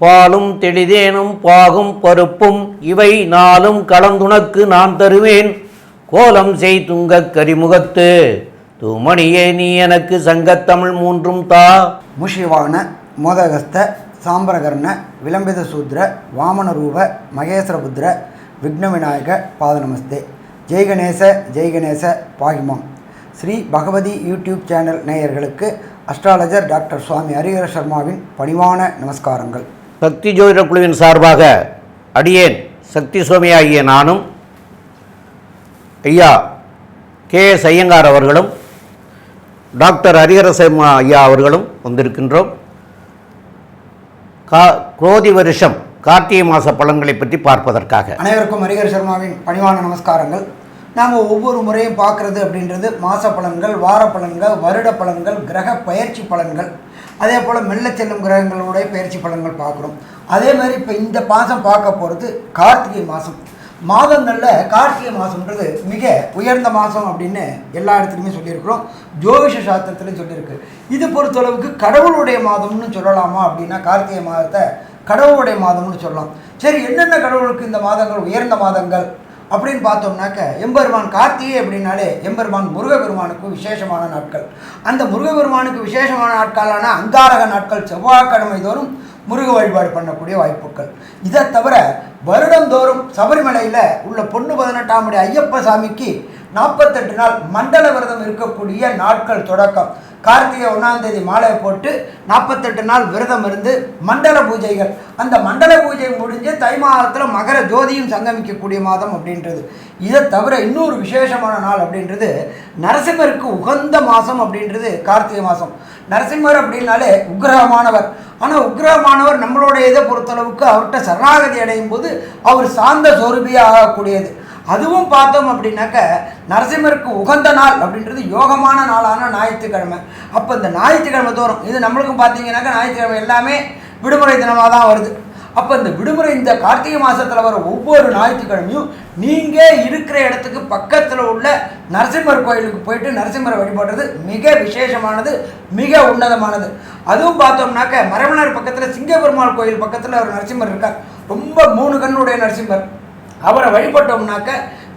பாலும் தெளிதேனும் பாகும் பருப்பும் இவை நாளும் கலந்துனக்கு நான் தருவேன். கோலம் செய் துங்க கரிமுகத்து தூமணியே நீ எனக்கு சங்கத்தமிழ் மூன்றும் தா. முஷிவான மோதகஸ்த சாம்பரகர்ண விளம்பித சூத்ர வாமனரூப மகேஸ்வரபுத்திர விக்ன விநாயக பாதநமஸ்தே. ஜெய் ஜெய்கணேச ஜெய் பாகிமாம். ஸ்ரீ பகவதி யூடியூப் சேனல் நேயர்களுக்கு அஸ்ட்ராலஜர் டாக்டர் சுவாமி ஹரிஹர சர்மாவின் பணிவான நமஸ்காரங்கள். சக்தி ஜோதிட குழுவின் சார்பாக அடியேன் சக்தி சுவாமி ஆகிய நானும் ஐயா கே எஸ் ஐயங்கார் அவர்களும் டாக்டர் ஹரிஹரசர்மா ஐயா அவர்களும் வந்திருக்கின்றோம். கா குரோதி வருஷம் கார்த்திகை மாத பலன்களை பற்றி பார்ப்பதற்காக. அனைவருக்கும் ஹரிஹர சர்மாவின் பணிவான நமஸ்காரங்கள். நாம் ஒவ்வொரு முறையும் பார்க்குறது அப்படின்றது மாத பலன்கள் வார பலன்கள் வருட பலன்கள் கிரக பயிற்சி பலன்கள். அதே போல் மெல்ல செல்லும் கிரகங்களுடைய பயிற்சி பலன்கள் பார்க்குறோம். அதே மாதிரி இப்போ இந்த மாதம் பார்க்க போகிறது கார்த்திகை மாதம். மாதங்களில் கார்த்திகை மாதம்ன்றது மிக உயர்ந்த மாதம் அப்படின்னு எல்லா இடத்துலையுமே சொல்லியிருக்கிறோம். ஜோதிஷ சாஸ்திரத்துலையும் சொல்லியிருக்கு. இது பொறுத்தளவுக்கு கடவுளுடைய மாதம்னு சொல்லலாமா அப்படின்னா கார்த்திகை மாதத்தை கடவுளுடைய மாதம்னு சொல்லலாம். சரி என்னென்ன கடவுளுக்கு இந்த மாதங்கள் உயர்ந்த மாதங்கள்? அப்படின்னு பார்த்தோம்னாக்க எம்பெருமான் கார்த்திகை அப்படின்னாலே எம்பெருமான் முருகபெருமானுக்கு விசேஷமான நாட்கள். அந்த முருகபெருமானுக்கு விசேஷமான நாட்களான அங்காரக நாட்கள் செவ்வாய்க்கிழமை தோறும் முருக வழிபாடு பண்ணக்கூடிய வாய்ப்புகள். இதை தவிர வருடந்தோறும் சபரிமலையில் உள்ள பொண்ணு பதினெட்டாம் படி ஐயப்ப சாமிக்கு நாற்பத்தெட்டு நாள் மண்டல விரதம் இருக்கக்கூடிய நாட்கள் தொடக்கம். கார்த்திகை ஒன்றாம் தேதி மாலை போட்டு நாற்பத்தெட்டு நாள் விரதம் இருந்து மண்டல பூஜைகள். அந்த மண்டல பூஜை முடிஞ்சு தை மாதத்தில் மகர ஜோதியும் சங்கமிக்கக்கூடிய மாதம் அப்படின்றது. இதை தவிர இன்னொரு விசேஷமான நாள் அப்படின்றது நரசிம்மருக்கு உகந்த மாதம் அப்படின்றது கார்த்திகை மாதம் நரசிம்மர் அப்படின்னாலே உக்ரகமானவர். ஆனால் உக்ரகமானவர் நம்மளுடைய இதை பொறுத்தளவுக்கு அவர்கிட்ட சரணாகதி அடையும் போது அவர் சார்ந்த சொருபியாக ஆகக்கூடியது. அதுவும் பார்த்தோம் அப்படின்னாக்க நரசிம்மருக்கு உகந்த நாள் அப்படின்றது யோகமான நாளான ஞாயிற்றுக்கிழமை. அப்போ இந்த ஞாயிற்றுக்கிழமை தோறும் இது நம்மளுக்கும் பார்த்தீங்கன்னாக்கா ஞாயிற்றுக்கிழமை எல்லாமே விடுமுறை தினமாக தான் வருது. அப்போ இந்த விடுமுறை இந்த கார்த்திகை மாதத்தில் வர ஒவ்வொரு ஞாயிற்றுக்கிழமையும் நீங்கள் இருக்கிற இடத்துக்கு பக்கத்தில் உள்ள நரசிம்மர் கோயிலுக்கு போயிட்டு நரசிம்மரை வழிபடுறது மிக விசேஷமானது மிக உன்னதமானது. அதுவும் பார்த்தோம்னாக்க மரமணர் பக்கத்தில் சிங்கபெருமாள் கோயில் பக்கத்தில் ஒரு நரசிம்மர் இருக்கார். ரொம்ப மூணு கண்ணுடைய நரசிம்மர். அவரை வழிபட்டோம்னாக்க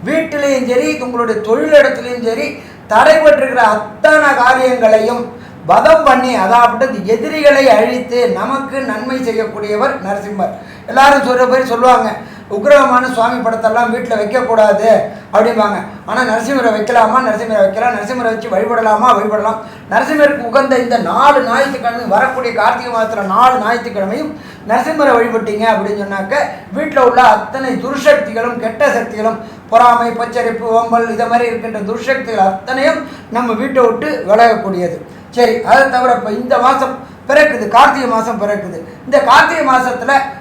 வீட்டிலையும் சரி உங்களுடைய தொழிலிடத்துலையும் சரி தடைபட்டிருக்கிற அத்தனை காரியங்களையும் வதம் பண்ணி அதாவது எதிரிகளை அழித்து நமக்கு நன்மை செய்யக்கூடியவர் நரசிம்மர். எல்லாரும் சொல்கிற பேர் சொல்லுவாங்க. உக்ரகமான சுவாமி படத்தெல்லாம் வீட்டில் வைக்கக்கூடாது அப்படிம்பாங்க. ஆனால் நரசிம்மரை வைக்கலாமா? நரசிம்மரை வைக்கலாம். நரசிம்மரை வச்சு வழிபடலாமா? வழிபடலாம். நரசிம்மருக்கு உகந்த இந்த நாலு ஞாயிற்றுக்கிழமை வரக்கூடிய கார்த்திகை மாதத்தில் நாலு ஞாயிற்றுக்கிழமையும் நரசிம்மரை வழிபட்டீங்க அப்படின்னு சொன்னாக்க வீட்டில் உள்ள அத்தனை துர்சக்திகளும் கெட்ட சக்திகளும் பொறாமை பச்சரிப்பு ஓம்பல் இதை மாதிரி இருக்கின்ற துர்சக்திகள் அத்தனையும் நம்ம வீட்டை விட்டு விலகக்கூடியது. சரி அதை தவிர இப்போ இந்த மாதம் பிறக்குது கார்த்திகை மாதம் பிறக்குது. இந்த கார்த்திகை மாதத்தில்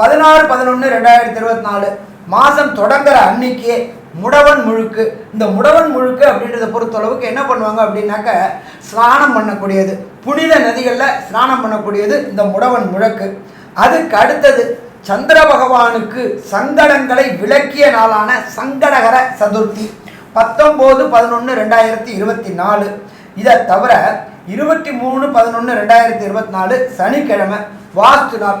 பதினாறு பதினொன்று ரெண்டாயிரத்தி இருபத்தி நாலு மாதம் தொடங்குற அன்னைக்கே முடவன் முழுக்கு. இந்த முடவன் முழுக்கு அப்படின்றத பொறுத்தளவுக்கு என்ன பண்ணுவாங்க அப்படின்னாக்க ஸ்நானம் பண்ணக்கூடியது. புனித நதிகளில் ஸ்நானம் பண்ணக்கூடியது இந்த முடவன் முழக்கு. அதுக்கு அடுத்தது சந்திர பகவானுக்கு சங்கடங்களை விளக்கிய நாளான சங்கடகர சதுர்த்தி. பத்தொம்போது பதினொன்று ரெண்டாயிரத்தி இருபத்தி நாலு. இதை தவிர இருபத்தி மூணு பதினொன்று ரெண்டாயிரத்தி இருபத்தி நாலு சனிக்கிழமை வாஸ்து நாள்.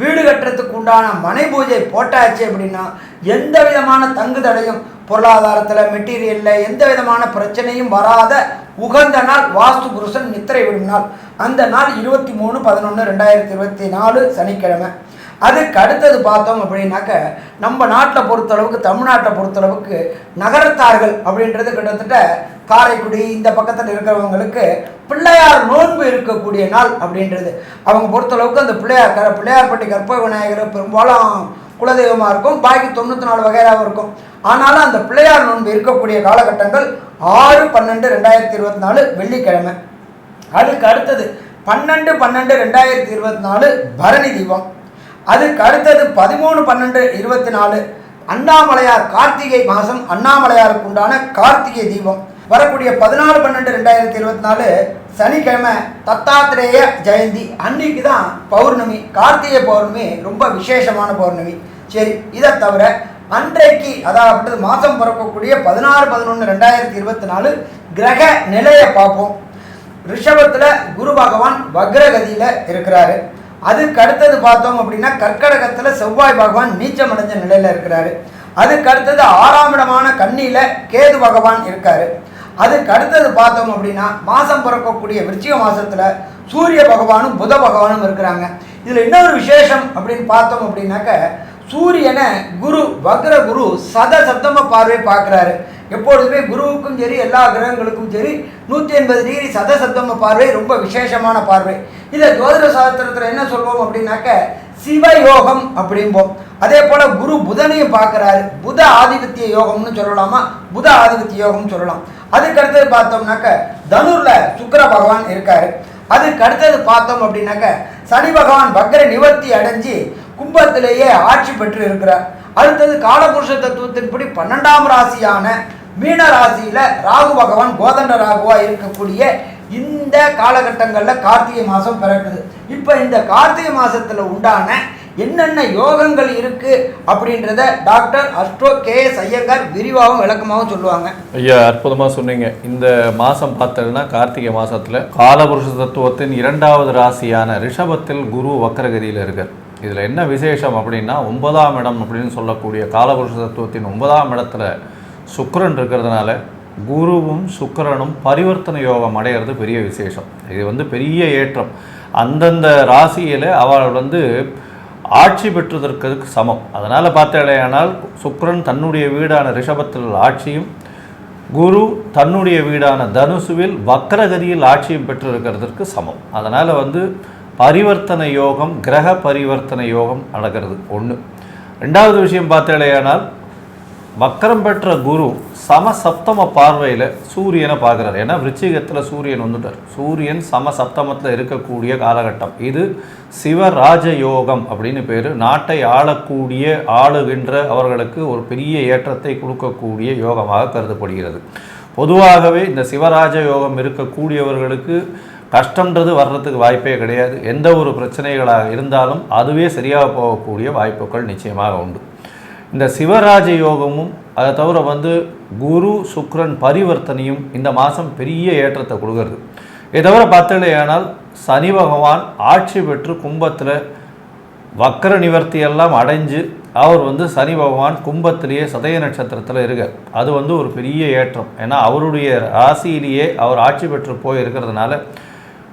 வீடு கட்டுறதுக்கு உண்டான மனை பூஜை போட்டாச்சு அப்படின்னா எந்த விதமான தங்கு தடையும் பொருளாதாரத்தில் மெட்டீரியலில் எந்த விதமான பிரச்சனையும் வராத உகந்த நாள் வாஸ்து புருஷன் நித்திரை விடும் நாள் அந்த நாள் இருபத்தி மூணு பதினொன்று ரெண்டாயிரத்தி இருபத்தி நாலு சனிக்கிழமை. அதுக்கு அடுத்தது பார்த்தோம் அப்படின்னாக்க நம்ம நாட்டில் பொறுத்தளவுக்கு தமிழ்நாட்டை பொறுத்தளவுக்கு நகரத்தார்கள் அப்படின்றது கிட்டத்தட்ட காரைக்குடி இந்த பக்கத்தில் இருக்கிறவங்களுக்கு பிள்ளையார் நோன்பு இருக்கக்கூடிய நாள் அப்படின்றது. அவங்க பொறுத்தளவுக்கு அந்த பிள்ளையார் க பிள்ளையார்பட்டி கற்ப விநாயகர் பெரும்பாலும் குலதெய்வமாக இருக்கும் பாக்கி தொண்ணூற்றி நாலு வகையாகவும் இருக்கும். ஆனாலும் அந்த பிள்ளையார் நோன்பு இருக்கக்கூடிய காலகட்டங்கள் ஆறு பன்னெண்டு ரெண்டாயிரத்தி இருபத்தி நாலு வெள்ளிக்கிழமை. அதுக்கு அடுத்தது பன்னெண்டு பன்னெண்டு ரெண்டாயிரத்தி இருபத்தி நாலு பரணி தீபம். அதுக்கு அடுத்தது பதிமூணு பன்னெண்டு இருபத்தி நாலு அண்ணாமலையார் கார்த்திகை மாதம் அண்ணாமலையாருக்கு உண்டான கார்த்திகை தீபம். வரக்கூடிய பதினாலு பன்னெண்டு ரெண்டாயிரத்தி இருபத்தி நாலு சனிக்கிழமை தத்தாத்திரேய ஜெயந்தி. அன்னைக்கு தான் பௌர்ணமி கார்த்திகை பௌர்ணமி ரொம்ப விசேஷமான பௌர்ணமி. சரி இதை தவிர அன்றைக்கு அதாவது மாதம் பிறக்கக்கூடிய பதினாறு பதினொன்று ரெண்டாயிரத்தி இருபத்தி நாலு கிரக நிலையை பார்ப்போம். ரிஷபத்தில் குரு பகவான் வக்ரகதியில் இருக்கிறாரு. அதுக்கு அடுத்தது பார்த்தோம் அப்படின்னா கற்கடகத்தில் செவ்வாய் பகவான் நீச்சம் அடைஞ்ச நிலையில் இருக்கிறாரு. அதுக்கு அடுத்தது ஆறாம் இடமான கண்ணியில் கேது பகவான் இருக்காரு. அதுக்கு அடுத்தது பார்த்தோம் அப்படின்னா மாதம் பிறக்கக்கூடிய விருச்சிக மாதத்தில் சூரிய பகவானும் புத பகவானும் இருக்கிறாங்க. இதில் இன்னொரு விசேஷம் அப்படின்னு பார்த்தோம் அப்படின்னாக்க சூரியனை குரு வக்ர குரு சத சப்தம பார்வை பார்க்குறாரு. எப்பொழுதுமே குருவுக்கும் சரி எல்லா கிரகங்களுக்கும் சரி நூற்றி எண்பது டிகிரி சத சப்தம பார்வை ரொம்ப விசேஷமான பார்வை. இதை ஜோதிட சாஸ்திரத்தில் என்ன சொல்வோம் அப்படின்னாக்க சிவயோகம் அப்படிம்போம். அதே போல் குரு புதனையும் பார்க்குறாரு. புத ஆதிபத்திய யோகம்னு சொல்லலாமா? புத ஆதிபத்திய யோகம்னு சொல்லலாம். அதுக்கு அடுத்தது பார்த்தோம்னாக்க தனுரில் சுக்கர பகவான் இருக்கார். அதுக்கு அடுத்தது பார்த்தோம் அப்படின்னாக்க சனி பகவான் வக்ர நிவர்த்தி அடைஞ்சு கும்பத்திலேயே ஆட்சி பெற்று இருக்கிறார் அடுத்தது காலபுருஷ தத்துவத்தின்படி பன்னெண்டாம் ராசியான மீன ராசியில ராகு பகவான் கோதண்ட ராகுவா இருக்கக்கூடிய இந்த காலகட்டங்களில் கார்த்திகை மாதம் பிறக்குது. இப்போ இந்த கார்த்திகை மாதத்தில் உண்டான என்னென்ன யோகங்கள் இருக்கு அப்படின்றத doctor astro K S Iyengar விரிவாகவும் விளக்கமாகவும் சொல்லுவாங்க. ஐயா அற்புதமாக சொன்னீங்க. இந்த மாதம் பார்த்ததுன்னா கார்த்திகை மாதத்தில் காலபுருஷ தத்துவத்தின் இரண்டாவது ராசியான ரிஷபத்தில் குரு வக்கரகிரியில் இருக்கார். இதில் என்ன விசேஷம் அப்படின்னா ஒன்பதாம் இடம் அப்படின்னு சொல்லக்கூடிய காலபுருஷ தத்துவத்தின் ஒன்பதாம் இடத்துல சுக்கரன் இருக்கிறதுனால குருவும் சுக்கரனும் பரிவர்த்தனை யோகம் அடையிறது பெரிய விசேஷம். இது வந்து பெரிய ஏற்றம். அந்தந்த ராசியில் அவள் வந்து ஆட்சி பெற்றதற்கு சமம். அதனால் பார்த்தாலேயானால் சுக்கரன் தன்னுடைய வீடான ரிஷபத்தில் ஆட்சியும் குரு தன்னுடைய வீடான தனுசுவில் வக்கரகதியில் ஆட்சியும் பெற்றிருக்கிறதற்கு சமம். அதனால் வந்து பரிவர்த்தனை யோகம் கிரக பரிவர்த்தனை யோகம் நடக்கிறது. ஒன்று ரெண்டாவது விஷயம் பார்த்தாலேயானால் வக்கரம் பெற்ற குரு சம சப்தம பார்வையில் சூரியனை பார்க்குறாரு. ஏன்னா விருச்சிகத்தில் சூரியன் வந்துட்டார். சூரியன் சம சப்தமத்தில் இருக்கக்கூடிய காலகட்டம். இது சிவராஜ யோகம் அப்படின்னு பேர். நாட்டை ஆளக்கூடிய ஆளுகின்ற அவர்களுக்கு ஒரு பெரிய ஏற்றத்தை கொடுக்கக்கூடிய யோகமாக கருதப்படுகிறது. பொதுவாகவே இந்த சிவராஜ யோகம் இருக்கக்கூடியவர்களுக்கு கஷ்டன்றது வர்றதுக்கு வாய்ப்பே கிடையாது. எந்த ஒரு பிரச்சனைகளாக இருந்தாலும் அதுவே சரியாக போகக்கூடிய வாய்ப்புகள் நிச்சயமாக உண்டு. இந்த சிவராஜ யோகமும் அதை தவிர வந்து குரு சுக்ரன் பரிவர்த்தனையும் இந்த மாதம் பெரிய ஏற்றத்தை கொடுக்கறது. இதை தவிர பார்த்தலையானால் சனி பகவான் ஆட்சி பெற்று கும்பத்தில் வக்கர நிவர்த்தி எல்லாம் அடைஞ்சு அவர் வந்து சனி பகவான் கும்பத்திலேயே சதய நட்சத்திரத்தில் இருக்கார். அது வந்து ஒரு பெரிய ஏற்றம். ஏன்னா அவருடைய ராசியிலேயே அவர் ஆட்சி பெற்று போய் இருக்கிறதுனால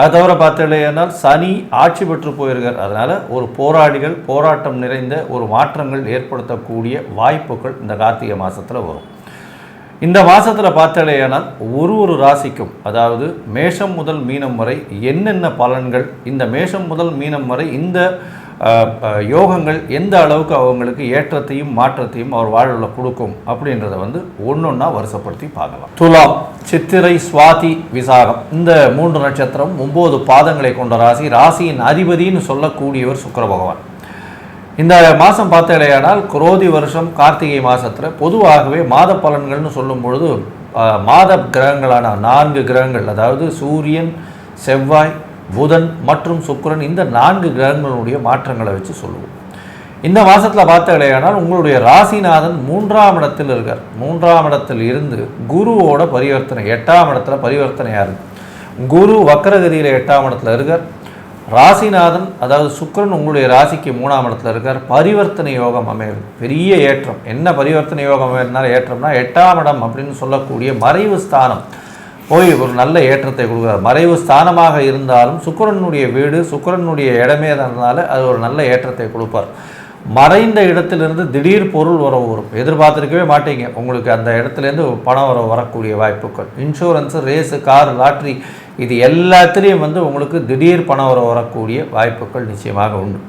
அது தவிர பார்த்தீங்கன்னா சனி ஆட்சி பெற்று போயிருக்கார். அதனால் ஒரு போராளிகள் போராட்டம் நிறைந்த ஒரு மாற்றங்கள் ஏற்படுத்தக்கூடிய வாய்ப்புகள் இந்த கார்த்திகை மாதத்தில் வரும். இந்த மாதத்தில் பார்த்தாலேயானால் ஒரு ஒரு ராசிக்கும் அதாவது மேஷம் முதல் மீனம் வரை என்னென்ன பலன்கள் இந்த மேஷம் முதல் மீனம் வரை இந்த யோகங்கள் எந்த அளவுக்கு அவங்களுக்கு ஏற்றத்தையும் மாற்றத்தையும் அவர் வாழ்வில் கொடுக்கும் அப்படின்றத வந்து ஒன்றொன்னா வருஷப்படுத்தி பார்க்கலாம். துலாம் சித்திரை சுவாதி விசாகம். இந்த மூன்று நட்சத்திரம் ஒம்பது பாதங்களை கொண்ட ராசி ராசியின் அதிபதின்னு சொல்லக்கூடியவர் சுக்கர பகவான். இந்த மாதம் பார்த்தடையானால் குரோதி வருஷம் கார்த்திகை மாதத்தில் பொதுவாகவே மாத பலன்கள்னு சொல்லும் பொழுது மாத கிரகங்களான நான்கு கிரகங்கள் அதாவது சூரியன் செவ்வாய் புதன் மற்றும் சுக்கரன் இந்த நான்கு கிரகங்களுடைய மாற்றங்களை வச்சு சொல்லுவோம். இந்த மாசத்துல பார்த்தீங்களேயானால் உங்களுடைய ராசிநாதன் மூன்றாம் இடத்தில் இருக்கார். மூன்றாம் இடத்தில் இருந்து குருவோட பரிவர்த்தனை எட்டாம் இடத்துல பரிவர்த்தனையாக இருக்கு குரு வக்கரகதியில் எட்டாம் இடத்துல இருக்கார். ராசிநாதன் அதாவது சுக்கரன் உங்களுடைய ராசிக்கு மூணாம் இடத்துல இருக்கார். பரிவர்த்தனை யோகம் அமையுது பெரிய ஏற்றம். என்ன பரிவர்த்தனை யோகம் அமையறதுனால ஏற்றம்னா எட்டாம் இடம் அப்படின்னு சொல்லக்கூடிய மறைவு ஸ்தானம். போய் ஒரு நல்ல ஏற்றத்தை கொடுக்குறார். மறைவு ஸ்தானமாக இருந்தாலும் சுக்கிரனுடைய வீடு சுக்கிரனுடைய இடமே இருந்தனால அது ஒரு நல்ல ஏற்றத்தை கொடுப்பார். மறைந்த இடத்திலிருந்து திடீர் பொருள் உறவு வரும். எதிர்பார்த்துருக்கவே மாட்டீங்க. உங்களுக்கு அந்த இடத்துலேருந்து பணம் வர வரக்கூடிய வாய்ப்புகள். இன்சூரன்ஸு ரேஸு கார் லாட்ரி இது எல்லாத்துலேயும் வந்து உங்களுக்கு திடீர் பணம் வர வரக்கூடிய வாய்ப்புகள் நிச்சயமாக உண்டு.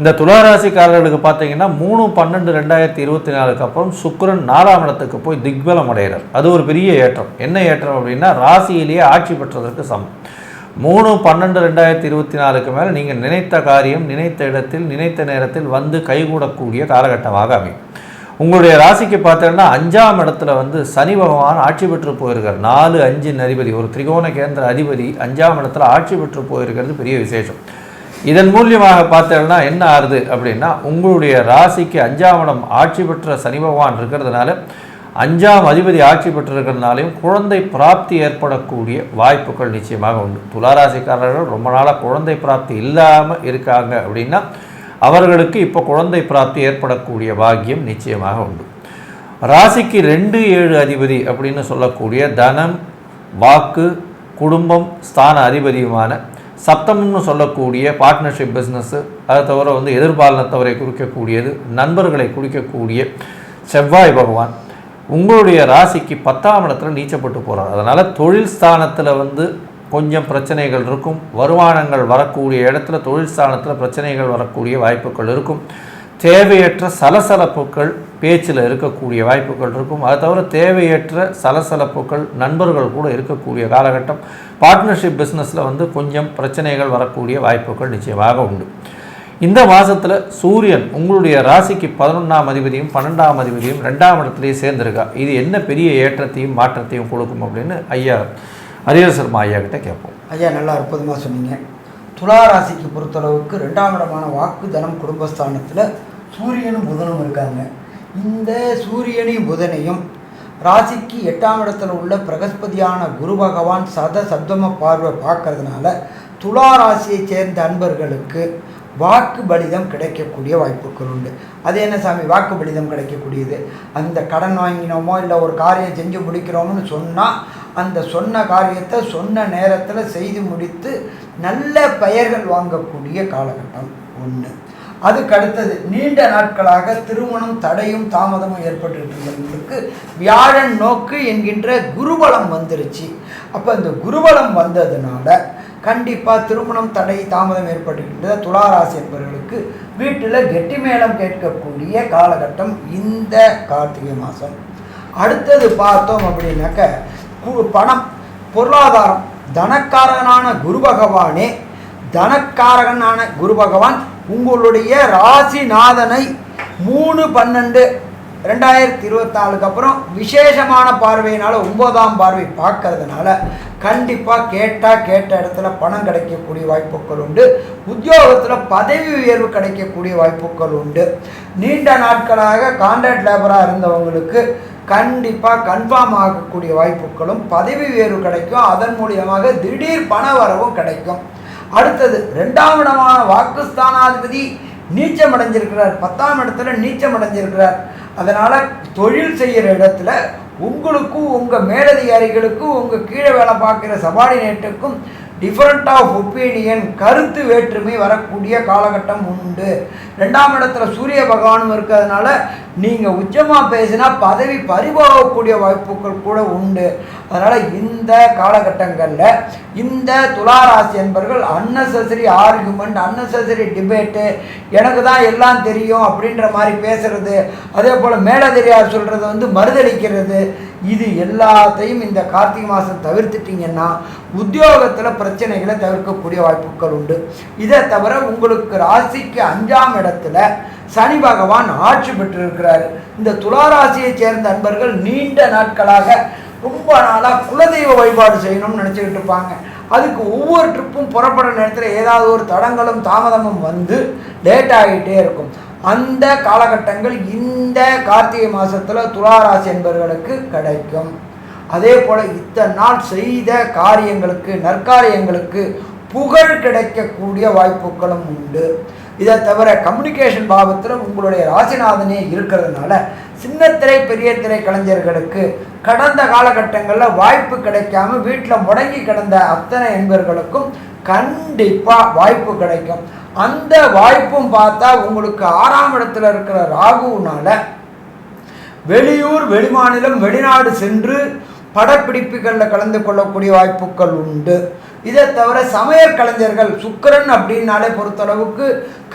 இந்த துளாராசிக்காரர்களுக்கு பார்த்தீங்கன்னா மூணு பன்னெண்டு ரெண்டாயிரத்தி இருபத்தி நாலுக்கு அப்புறம் சுக்கிரன் நாலாம் இடத்துக்கு போய் திக்பலம் அடைகிறார். அது ஒரு பெரிய ஏற்றம். என்ன ஏற்றம் அப்படின்னா ராசியிலேயே ஆட்சி பெற்றதற்கு சமம். மூணு பன்னெண்டு ரெண்டாயிரத்தி இருபத்தி நாலுக்கு மேலே நீங்கள் நினைத்த காரியம் நினைத்த இடத்தில் நினைத்த நேரத்தில் வந்து கைகூடக்கூடிய காலகட்டமாக அமையும். உங்களுடைய ராசிக்கு பார்த்தீங்கன்னா அஞ்சாம் இடத்துல வந்து சனி பகவான் ஆட்சி பெற்று போயிருக்கார். நாலு அஞ்சின் அதிபதி ஒரு திரிகோண கேந்திர அதிபதி அஞ்சாம் இடத்துல ஆட்சி பெற்று போயிருக்கிறது பெரிய விசேஷம். இதன் மூலியமாக பார்த்தேன்னா என்ன ஆறுது அப்படின்னா உங்களுடைய ராசிக்கு அஞ்சாம் இடம் ஆட்சி பெற்ற சனி பகவான் இருக்கிறதுனால அஞ்சாம் அதிபதி ஆட்சி பெற்றிருக்கிறதுனாலையும் குழந்தை பிராப்தி ஏற்படக்கூடிய வாய்ப்புகள் நிச்சயமாக உண்டு. துளாராசிக்காரர்கள் ரொம்ப நாளாக குழந்தை பிராப்தி இல்லாமல் இருக்காங்க அப்படின்னா அவர்களுக்கு இப்போ குழந்தை பிராப்தி ஏற்படக்கூடிய பாக்கியம் நிச்சயமாக உண்டு. ராசிக்கு ரெண்டு ஏழு அதிபதி அப்படின்னு சொல்லக்கூடிய தனம் வாக்கு குடும்பம் ஸ்தான அதிபதியுமான சப்தம்னு சொல்லக்கூடிய பார்ட்னர்ஷிப் பிஸ்னஸ்ஸு அதை தவிர வந்து எதிர்பாலனத்தவரை குறிக்கக்கூடியது நண்பர்களை குறிக்கக்கூடிய செவ்வாய் பகவான் உங்களுடைய ராசிக்கு பத்தாம் இடத்துல நீச்சப்பட்டு போகிறார் அதனால் தொழில் ஸ்தானத்தில் வந்து கொஞ்சம் பிரச்சனைகள் இருக்கும். வருமானங்கள் வரக்கூடிய இடத்துல தொழில் ஸ்தானத்தில் பிரச்சனைகள் வரக்கூடிய வாய்ப்புகள் இருக்கும். தேவையற்ற சலசலப்புகள் பேச்சில் இருக்கக்கூடிய வாய்ப்புகள் இருக்கும். அது தவிர தேவையற்ற சலசலப்புகள் நண்பர்கள் கூட இருக்கக்கூடிய காலகட்டம். பார்ட்னர்ஷிப் பிஸ்னஸில் வந்து கொஞ்சம் பிரச்சனைகள் வரக்கூடிய வாய்ப்புகள் நிச்சயமாக உண்டு. இந்த மாதத்தில் சூரியன் உங்களுடைய ராசிக்கு பதினொன்றாம் அதிபதியும் பன்னெண்டாம் அதிபதியும் ரெண்டாம் இடத்துலையும் சேர்ந்திருக்கா. இது என்ன பெரிய ஏற்றத்தையும் மாற்றத்தையும் கொடுக்கும் அப்படின்னு ஐயா ஹரிஹர சர்மா ஐயா கிட்ட கேட்போம். ஐயா நல்லா அற்புதமாக சொன்னீங்க. துலா ராசிக்கு பொறுத்தளவுக்கு ரெண்டாம் இடமான வாக்கு தனம் குடும்பஸ்தானத்தில் சூரியனும் புதனும் இருக்காங்க. இந்த சூரியனையும் புதனையும் ராசிக்கு எட்டாம் இடத்துல உள்ள பிரகஸ்பதியான குரு பகவான் சத சப்தம பார்வை பார்க்கறதுனால துலா ராசியைச் சேர்ந்த அன்பர்களுக்கு வாக்கு பலிதம் கிடைக்கக்கூடிய வாய்ப்புகள் உண்டு. அது என்ன சாமி? வாக்கு பலிதம் கிடைக்கக்கூடியது. அந்த கடன் வாங்கினோமோ இல்லை ஒரு காரியம் செஞ்சு முடிக்கிறோம்னு சொன்னால் அந்த சொன்ன காரியத்தை சொன்ன நேரத்தில் செய்து முடித்து நல்ல பெயர்கள் வாங்கக்கூடிய காலகட்டம் ஒன்று அதுக்கு அடுத்தது நீண்ட நாட்களாக திருமணம் தடையும் தாமதமும் ஏற்பட்டுருக்கிறவங்களுக்கு வியாழன் நோக்கு என்கின்ற குருபலம் வந்துருச்சு. அப்போ இந்த குருபலம் வந்ததுனால கண்டிப்பாக திருமணம் தடை தாமதம் ஏற்பட்டுகின்ற துளாராசி என்பவர்களுக்கு வீட்டில் கெட்டி மேளம் கேட்கக்கூடிய காலகட்டம் இந்த கார்த்திகை மாதம் அடுத்தது பார்த்தோம் அப்படின்னாக்க கு- பணம் பொருளாதாரம். தனக்காரகனான குரு பகவானே தனக்காரகனான குரு பகவான் உங்களுடைய ராசிநாதனை மூணு பன்னெண்டு ரெண்டாயிரத்தி இருபத்தாலுக்கு அப்புறம் விசேஷமான பார்வையினால் ஒன்பதாம் பார்வை பார்க்கறதுனால கண்டிப்பாக கேட்டால் கேட்ட இடத்துல பணம் கிடைக்கக்கூடிய வாய்ப்புகள் உண்டு. உத்தியோகத்தில் பதவி உயர்வு கிடைக்கக்கூடிய வாய்ப்புகள் உண்டு. நீண்ட நாட்களாக கான்ட்ராக்ட் லேபராக இருந்தவங்களுக்கு கண்டிப்பாக கன்ஃபார்ம் ஆகக்கூடிய வாய்ப்புகளும் பதவி உயர்வு கிடைக்கும். அதன் மூலியமாக திடீர் பண வரவும் கிடைக்கும். அடுத்தது ரெண்டாம் இடமான வாக்குஸ்தானாதிபதி நீச்சம் அடைஞ்சிருக்கிறார் பத்தாம் இடத்துல நீச்சம் அடைஞ்சிருக்கிறார் அதனால் தொழில் செய்கிற இடத்துல உங்களுக்கும் உங்கள் மேலதிகாரிகளுக்கும் உங்கள் கீழே வேலை பார்க்குற சபார்டினேட்டுக்கும் டிஃப்ரெண்ட் ஆஃப் ஒப்பீனியன் கருத்து வேற்றுமை வரக்கூடிய காலகட்டம் உண்டு. ரெண்டாம் இடத்துல சூரிய பகவானும் இருக்கிறதுனால நீங்கள் உச்சமாக பேசினா பதவி பறிபோகக்கூடிய வாய்ப்புகள் கூட உண்டு. அதனால் இந்த காலகட்டங்களில் இந்த துளாராசி என்பர்கள் அன்னெசரி ஆர்குமெண்ட் அன்னெசரி டிபேட்டு எனக்கு தான் எல்லாம் தெரியும் அப்படின்ற மாதிரி பேசுறது. அதே போல் மேலதிரியார் சொல்கிறது வந்து மறுதளிக்கிறது. இது எல்லாத்தையும் இந்த கார்த்திகை மாதம் தவிர்த்துட்டிங்கன்னா உத்தியோகத்தில் பிரச்சனைகளை தவிர்க்கக்கூடிய வாய்ப்புகள் உண்டு. இதை தவிர உங்களுக்கு ராசிக்கு அஞ்சாம் இடத்துல சனி பகவான் ஆட்சி பெற்றிருக்கிறார். இந்த துளாராசியை சேர்ந்த அன்பர்கள் நீண்ட நாட்களாக ரொம்ப நாளாக குலதெய்வ வழிபாடு செய்யணும்னு நினச்சிக்கிட்டு இருப்பாங்க. அதுக்கு ஒவ்வொரு ட்ரிப்பும் புறப்படுற நேரத்தில் ஏதாவது ஒரு தடங்களும் தாமதமும் வந்து லேட் ஆகிட்டே இருக்கும். அந்த காலகட்டங்கள் இந்த கார்த்திகை மாதத்தில் துளாராசி என்பவர்களுக்கு கிடைக்கும். அதே போல் இத்தனை நாள் செய்த காரியங்களுக்கு நற்காரியங்களுக்கு புகழ் கிடைக்கக்கூடிய வாய்ப்புகளும் உண்டு. இதை தவிர கம்யூனிகேஷன் பாவத்தில் உங்களுடைய ராசிநாதனே இருக்கிறதுனால சின்னத்திரை பெரிய திரை கலைஞர்களுக்கு கடந்த காலகட்டங்களில் வாய்ப்பு கிடைக்காம வீட்டில் முடங்கி கிடந்த அத்தனை என்பர்களுக்கும் கண்டிப்பாக வாய்ப்பு கிடைக்கும். அந்த வாய்ப்பும் பார்த்தா உங்களுக்கு ஆறாம் இடத்துல இருக்கிற ராகுனால வெளியூர் வெளிமாநிலம் வெளிநாடு சென்று படப்பிடிப்புகளில் கலந்து கொள்ளக்கூடிய வாய்ப்புகள் உண்டு. இதை தவிர சமையற் கலைஞர்கள் சுக்கரன் அப்படின்னாலே பொறுத்தளவுக்கு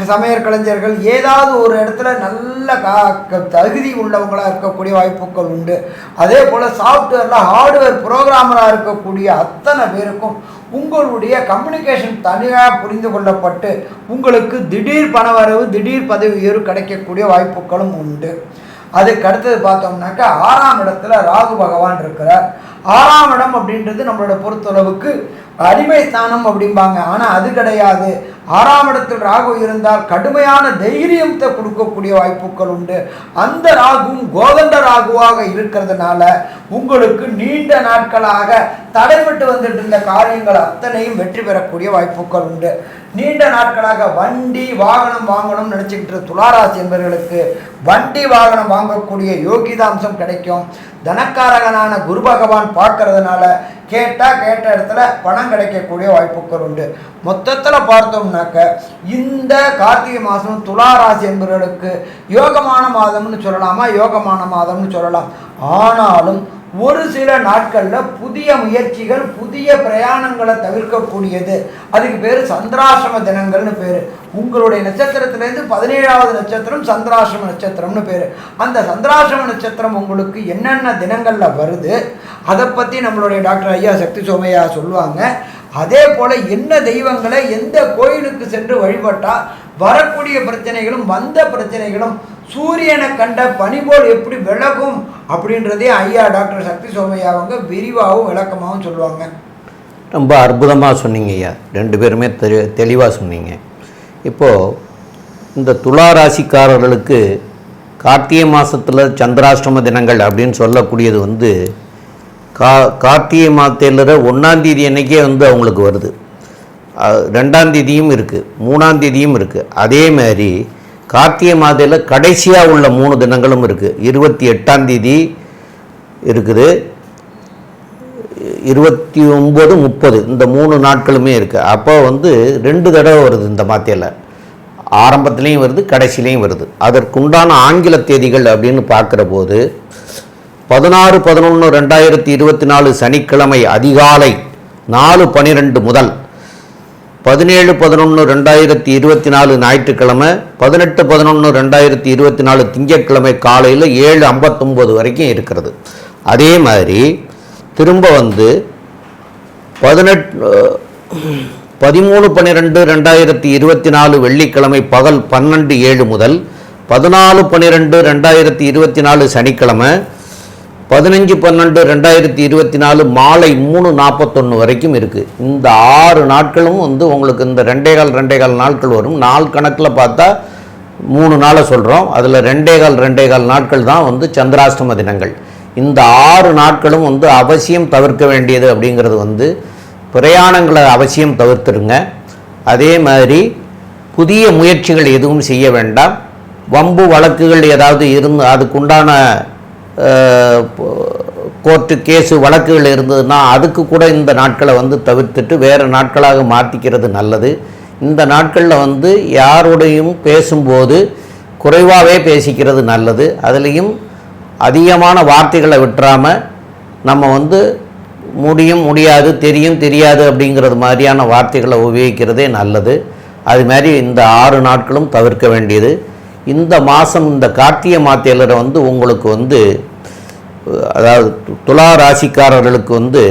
சமையற் கலைஞர்கள் ஏதாவது ஒரு இடத்துல நல்ல கா க- தகுதி உள்ளவங்களாக இருக்கக்கூடிய வாய்ப்புகள் உண்டு. அதே போல் சாஃப்ட்வேரில் ஹார்ட்வேர் ப்ரோக்ராமராக இருக்கக்கூடிய அத்தனை பேருக்கும் உங்களுடைய கம்யூனிகேஷன் தனியாக புரிந்து கொள்ளப்பட்டு உங்களுக்கு திடீர் பணவரவு திடீர் பதவி உயர்வு கிடைக்கக்கூடிய வாய்ப்புகளும் உண்டு. அதுக்கு அடுத்தது பார்த்தோம்னாக்கா ஆறாம் இடத்துல ராகு பகவான் இருக்கிறார். ஆறாம் இடம் அப்படின்றது நம்மளோட பொறுத்தளவுக்கு அடிமை ஸ்தானம் அப்படிம்பாங்க. ஆனால் அது கிடையாது. ஆறாம் இடத்தில் ராகு இருந்தால் கடுமையான தைரியத்தை கொடுக்கக்கூடிய வாய்ப்புகள் உண்டு. அந்த ராகுவும் கோதண்ட ராகுவாக இருக்கிறதுனால உங்களுக்கு நீண்ட நாட்களாக தடைபட்டு வந்துட்டு இருந்த காரியங்கள் அத்தனையும் வெற்றி பெறக்கூடிய வாய்ப்புகள் உண்டு. நீண்ட நாட்களாக வண்டி வாகனம் வாங்கணும்னு நினச்சிக்கிட்டு துளாராசி என்பவர்களுக்கு வண்டி வாகனம் வாங்கக்கூடிய யோகிதாம்சம் கிடைக்கும். தனக்காரகனான குரு பகவான் பார்க்கறதுனால கேட்டால் கேட்ட இடத்துல பணம் கிடைக்கக்கூடிய வாய்ப்புகள் உண்டு. மொத்தத்தில் பார்த்தோம்னாக்க இந்த கார்த்திகை மாதம் துளாராசி என்பவர்களுக்கு யோகமான மாதம்னு சொல்லலாமா? யோகமான மாதம்னு சொல்லலாம். ஆனாலும் ஒரு சில நாட்களில் புதிய முயற்சிகள் புதிய பிரயாணங்களை தவிர்க்கக்கூடியது. அதுக்கு பேர் சந்திராசிரம தினங்கள்னு பேர். உங்களுடைய நட்சத்திரத்திலேருந்து பதினேழாவது நட்சத்திரம் சந்திராசிரம நட்சத்திரம்னு பேர். அந்த சந்திராசிரம நட்சத்திரம் உங்களுக்கு என்னென்ன தினங்களில் வருது அதை பற்றி நம்மளுடைய டாக்டர் ஐயா சக்தி சோமையா சொல்லுவாங்க. அதே போல் என்ன தெய்வங்களை எந்த கோயிலுக்கு சென்று வழிபட்டால் வரக்கூடிய பிரச்சனைகளும் வந்த பிரச்சனைகளும் சூரியனை கண்ட பனிபோல் எப்படி விலகும் அப்படின்றதே ஐயா டாக்டர் சக்தி சோமையா அவங்க விரிவாகவும் விளக்கமாகவும் சொல்லுவாங்க. ரொம்ப அற்புதமாக சொன்னீங்க ஐயா. ரெண்டு பேருமே தெளி தெளிவாக சொன்னீங்க. இப்போது இந்த துலா ராசிக்காரர்களுக்கு கார்த்திகை மாதத்தில் சந்திராஷ்டம தினங்கள் அப்படின்னு சொல்லக்கூடியது வந்து கா கார்த்திகை மாதத்தில் ஒன்றாந்தேதி அன்னைக்கே வந்து அவங்களுக்கு வருது. ரெண்டாம் தேதியும் இருக்குது மூணாந்தேதியும் இருக்குது அதே மாதிரி கார்த்திகை மாதையில் கடைசியாக உள்ள மூணு தினங்களும் இருக்குது இருபத்தி எட்டாம் தேதி இருக்குது. இருபத்தி ஒம்பது முப்பது இந்த மூணு நாட்களுமே இருக்குது அப்போ வந்து ரெண்டு தடவை வருது இந்த மாத்தியில் ஆரம்பத்துலேயும் வருது கடைசிலையும் வருது. அதற்குண்டான ஆங்கில தேதிகள் அப்படின்னு பார்க்குற போது பதினாறு பதினொன்று ரெண்டாயிரத்தி இருபத்தி நாலு சனிக்கிழமை அதிகாலை நாலு பன்னிரெண்டு முதல் பதினேழு பதினொன்று ரெண்டாயிரத்தி இருபத்தி நாலு ஞாயிற்றுக்கிழமை பதினெட்டு பதினொன்று ரெண்டாயிரத்தி இருபத்தி நாலு திங்கட்கிழமை காலையில் ஏழு ஐம்பத்தொம்போது வரைக்கும் இருக்கிறது. அதே மாதிரி திரும்ப வந்து பதினெட் பதிமூணு பன்னிரெண்டு ரெண்டாயிரத்தி இருபத்தி நாலு வெள்ளிக்கிழமை பகல் பன்னெண்டு ஏழு முதல் பதினாலு பன்னிரெண்டு ரெண்டாயிரத்தி இருபத்தி நாலு சனிக்கிழமை பதினஞ்சு பன்னெண்டு ரெண்டாயிரத்தி இருபத்தி நாலு மாலை மூணு நாற்பத்தொன்று வரைக்கும் இருக்குது இந்த ஆறு நாட்களும் வந்து உங்களுக்கு இந்த ரெண்டே கால் ரெண்டே கால் நாட்கள் வரும். நாள் கணக்கில் பார்த்தா மூணு நாளை சொல்கிறோம் அதில் ரெண்டே கால் ரெண்டே கால் நாட்கள் தான் வந்து சந்திராஷ்டம தினங்கள். இந்த ஆறு நாட்களும் வந்து அவசியம் தவிர்க்க வேண்டியது அப்படிங்கிறது வந்து பிரயாணங்களை அவசியம் தவிர்த்துருங்க. அதே மாதிரி புதிய முயற்சிகள் எதுவும் செய்ய வேண்டாம். வம்பு வழக்குகள் ஏதாவது இருந்து அதுக்குண்டான கோர்ட்டு கேஸு வழக்குகள் இருந்ததுன்னா அதுக்கு கூட இந்த நாட்களை வந்து தவிர்த்துட்டு வேறு நாட்களாக மாற்றிக்கிறது நல்லது. இந்த நாட்களில் வந்து யாருடையும் பேசும்போது குறைவாகவே பேசிக்கிறது நல்லது. அதுலேயும் அதிகமான வார்த்தைகளை விட்டுறாமல் நம்ம வந்து முடியும் முடியாது தெரியும் தெரியாது அப்படிங்கிறது மாதிரியான வார்த்தைகளை உபயோகிக்கிறதே நல்லது. அது மாதிரி இந்த ஆறு நாட்களும் தவிர்க்க வேண்டியது. இந்த மாதம் இந்த கார்த்திகை மாத்தியலரை வந்து உங்களுக்கு வந்து அதாவது துலா ராசிக்காரர்களுக்கு வந்து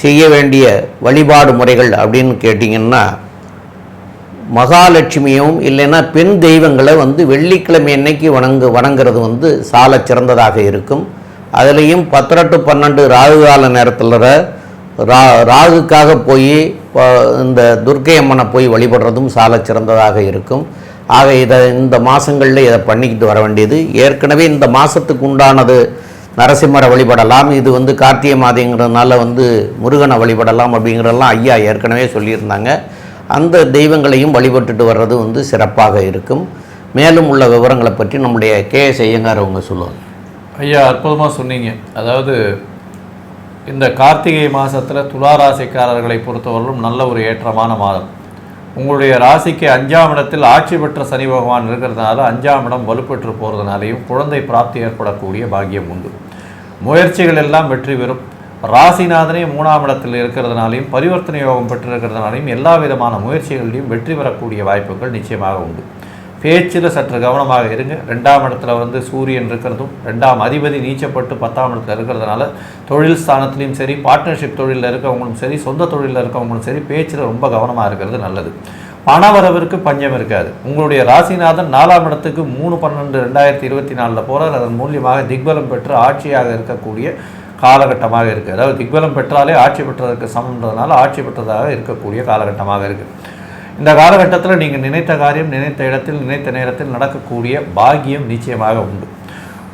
செய்ய வேண்டிய வழிபாடு முறைகள் அப்படின்னு கேட்டிங்கன்னா மகாலட்சுமியும் இல்லைன்னா பெண் தெய்வங்களை வந்து வெள்ளிக்கிழமை அன்னைக்கு வணங்கு வணங்குறது வந்து சால சிறந்ததாக இருக்கும். அதுலேயும் பத்திரெட்டு பன்னெண்டு ராகு கால நேரத்தில் ரா ராகுக்காக போய் இந்த துர்க்கை அம்மனை போய் வழிபடுறதும் சால சிறந்ததாக இருக்கும். ஆக இதை இந்த மாதங்களில் இதை பண்ணிக்கிட்டு வர வேண்டியது. ஏற்கனவே இந்த மாதத்துக்கு உண்டானது நரசிம்மரை வழிபடலாம். இது வந்து கார்த்திகை மாதங்கிறதுனால வந்து முருகனை வழிபடலாம் அப்படிங்கிறதெல்லாம் ஐயா ஏற்கனவே சொல்லியிருந்தாங்க. அந்த தெய்வங்களையும் வழிபட்டுட்டு வர்றது வந்து சிறப்பாக இருக்கும். மேலும் உள்ள விவரங்களை பற்றி நம்முடைய கே ஐயங்கார் அவங்க சொல்லுவாங்க. ஐயா அற்புதமாக சொன்னீங்க. அதாவது இந்த கார்த்திகை மாதத்தில் துளாராசிக்காரர்களை பொறுத்தவரையிலும் நல்ல ஒரு ஏற்றமான மாதம். உங்களுடைய ராசிக்கு அஞ்சாம் இடத்தில் ஆட்சி பெற்ற சனி பகவான் இருக்கிறதுனால அஞ்சாம் இடம் வலுப்பெற்று போகிறதுனாலையும் குழந்தை பிராப்தி ஏற்படக்கூடிய பாக்கியம் உண்டு. முயற்சிகள் எல்லாம் வெற்றி பெறும். ராசிநாதனே மூணாம் இடத்தில் இருக்கிறதுனாலையும் பரிவர்த்தனை யோகம் பெற்றிருக்கிறதுனாலையும் எல்லா விதமான முயற்சிகளிலையும் வெற்றி பெறக்கூடிய வாய்ப்புகள் நிச்சயமாக உண்டு. பேச்சில் சற்று கவனமாக இருங்க. ரெண்டாம் இடத்துல வந்து சூரியன் இருக்கிறதும் ரெண்டாம் அதிபதி நீச்சப்பட்டு பத்தாம் இடத்துல இருக்கிறதுனால தொழில் ஸ்தானத்துலேயும் சரி பார்ட்னர்ஷிப் தொழிலில் இருக்கவங்களும் சரி சொந்த தொழிலில் இருக்கவங்களும் சரி பேச்சில் ரொம்ப கவனமாக இருக்கிறது நல்லது. பணவரவிற்கு பஞ்சம் இருக்காது. உங்களுடைய ராசிநாதன் நாலாம் இடத்துக்கு மூணு பன்னெண்டு ரெண்டாயிரத்தி இருபத்தி நாலில் போகிறார் அதன் மூலியமாக திக்பலம் பெற்று ஆட்சியாக இருக்கக்கூடிய காலகட்டமாக இருக்குது அதாவது திக்பலம் பெற்றாலே ஆட்சி பெற்றதற்கு சமன்றதுனால ஆட்சி பெற்றதாக இருக்கக்கூடிய காலகட்டமாக இருக்குது இந்த காலகட்டத்தில் நீங்கள் நினைத்த காரியம் நினைத்த இடத்தில் நினைத்த நேரத்தில் நடக்கக்கூடிய பாகியம் நிச்சயமாக உண்டு.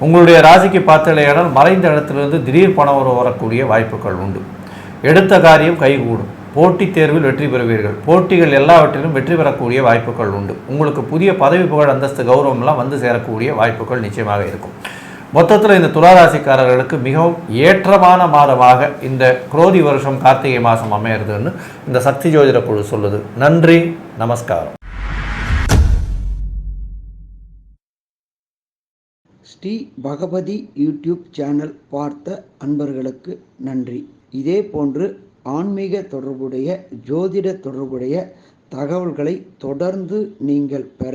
உங்களுடைய ராசிக்கு பார்த்தலையானால் மறைந்த இடத்திலிருந்து திடீர் பணம் வர வரக்கூடிய வாய்ப்புகள் உண்டு. எடுத்த காரியம் கைகூடும். போட்டித் தேர்வில் வெற்றி பெறுவீர்கள். போட்டிகள் எல்லாவற்றிலும் வெற்றி பெறக்கூடிய வாய்ப்புகள் உண்டு. உங்களுக்கு புதிய பதவி புகழ் அந்தஸ்து கௌரவம்லாம் வந்து சேரக்கூடிய வாய்ப்புகள் நிச்சயமாக இருக்கும். மொத்தத்தில் இந்த துளாராசிக்காரர்களுக்கு மிகவும் ஏற்றமான மாதமாக இந்த குரோதி வருஷம் கார்த்திகை மாதம் அமையிறதுன்னு இந்த சக்தி ஜோதிட குழு சொல்லுது. நன்றி நமஸ்காரம். ஸ்ரீ பகவதி யூடியூப் சேனல் பார்த்த அன்பர்களுக்கு நன்றி. இதே போன்று ஆன்மீக தொடர்புடைய ஜோதிட தொடர்புடைய தகவல்களை தொடர்ந்து நீங்கள் பெற